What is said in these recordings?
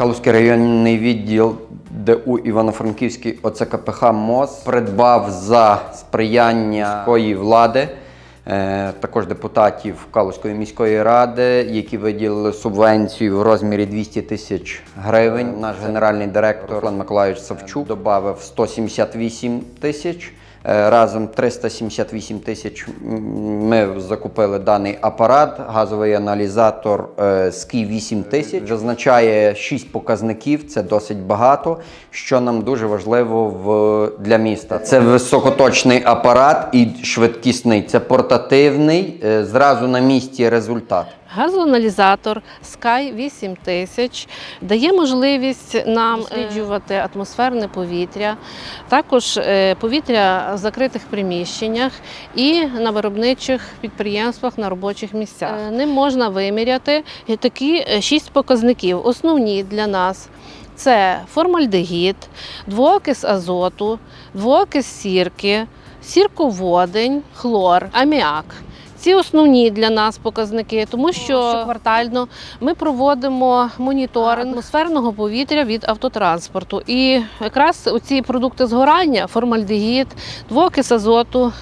Калузький районний відділ ДУ Івано-Франківський ОЦКПХ МОЗ придбав за сприяння міської влади, е, також депутатів Калузької міської ради, які виділили субвенцію в розмірі 200 тисяч гривень. Наш генеральний директор Руслан Миколайович Савчук додав 178 тисяч. Е, Разом 378 тисяч ми закупили даний апарат, газовий аналізатор е, СКІ 8 тисяч. Визначає 6 показників, це досить багато, що нам дуже важливо в, для міста. Це високоточний апарат і швидкісний. Це портативний, е, зразу на місці результат. Газоаналізатор Sky 8000 дає можливість нам досліджувати атмосферне повітря, також повітря в закритих приміщеннях і на виробничих підприємствах на робочих місцях. Ним можна виміряти такі е, шість показників. Основні для нас. Це формальдегід, двоокис азоту, двоокис сірки, сірководень, хлор, аміак. Ці основні для нас показники, тому що квартально ми проводимо моніторинг атмосферного повітря від автотранспорту. І якраз ці продукти згорання, формальдегід, двокис азоту.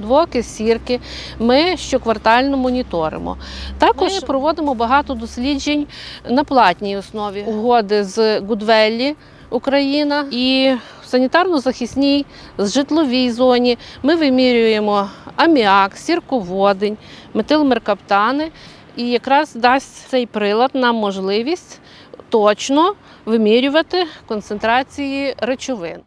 Двокис сірки ми щоквартально моніторимо. Також ми проводимо багато досліджень на платній основі угоди з Гудвеллі Україна і санітарно-захисній з житловій зоні ми вимірюємо аміак, сірководень, метилмеркаптани. І якраз дасть цей прилад нам можливість точно вимірювати концентрації речовин.